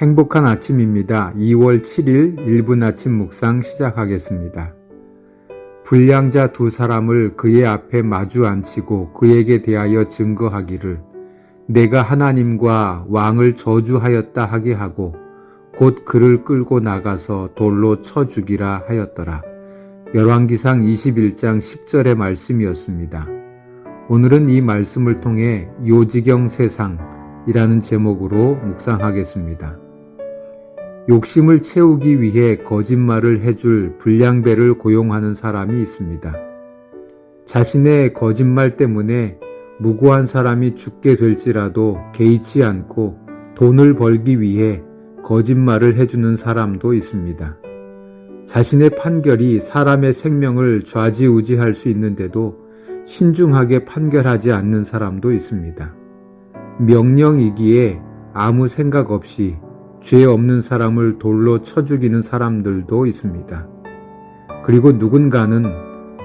행복한 아침입니다. 2월 7일 1분 아침 묵상 시작하겠습니다. 불량자 두 사람을 그의 앞에 마주 앉히고 그에게 대하여 증거하기를 내가 하나님과 왕을 저주하였다 하게 하고 곧 그를 끌고 나가서 돌로 쳐 죽이라 하였더라. 열왕기상 21장 10절의 말씀이었습니다. 오늘은 이 말씀을 통해 요지경 세상이라는 제목으로 묵상하겠습니다. 욕심을 채우기 위해 거짓말을 해줄 불량배를 고용하는 사람이 있습니다. 자신의 거짓말 때문에 무고한 사람이 죽게 될지라도 개의치 않고 돈을 벌기 위해 거짓말을 해주는 사람도 있습니다. 자신의 판결이 사람의 생명을 좌지우지할 수 있는데도 신중하게 판결하지 않는 사람도 있습니다. 명령이기에 아무 생각 없이 죄 없는 사람을 돌로 쳐 죽이는 사람들도 있습니다. 그리고 누군가는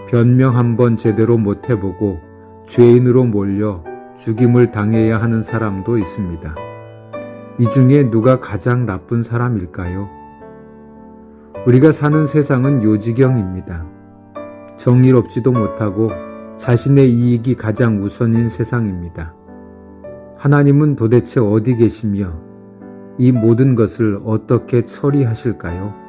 변명 한번 제대로 못 해보고 죄인으로 몰려 죽임을 당해야 하는 사람도 있습니다. 이 중에 누가 가장 나쁜 사람일까요? 우리가 사는 세상은 요지경입니다. 정의롭지도 못하고 자신의 이익이 가장 우선인 세상입니다. 하나님은 도대체 어디 계시며 이 모든 것을 어떻게 처리하실까요?